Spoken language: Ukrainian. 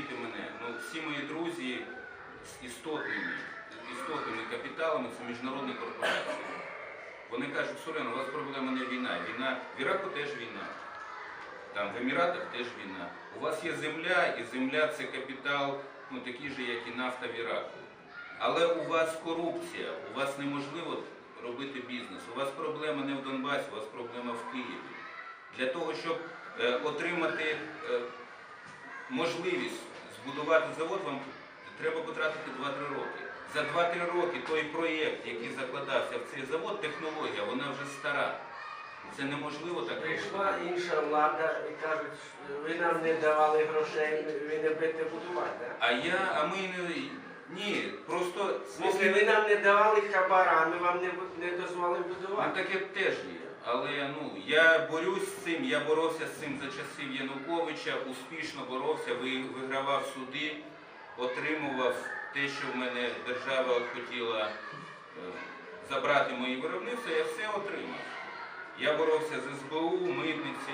зрозумійте мене, ну всі мої друзі з істотними, істотними капіталами це міжнародні корпорації. Вони кажуть, Сурен, у вас проблема не війна. Війна в Іраку теж війна. Там в Еміратах теж війна. У вас є земля, і земля це капітал, ну такий же, як і нафта в Іраку. Але у вас корупція, у вас неможливо робити бізнес. У вас проблема не в Донбасі, у вас проблема в Києві. Для того, щоб е, отримати е, можливість збудувати завод, вам треба потратити 2-3 роки. За 2-3 роки той проєкт, який закладався в цей завод, технологія, вона вже стара. Це неможливо так. Прийшла інша влада і кажуть, ви нам не давали грошей, ви не будете будувати. А я, а ми не. Ні, просто В ви нам не давали хабара, ми вам не, не дозволили Ну, будувати. таке теж є. Але ну я борюсь з цим, я боровся з цим за часів Януковича, успішно боровся, ви- вигравав суди, отримував те, що в мене держава хотіла е, забрати мої виробництва, я все отримав. Я боровся з СБУ, митниця,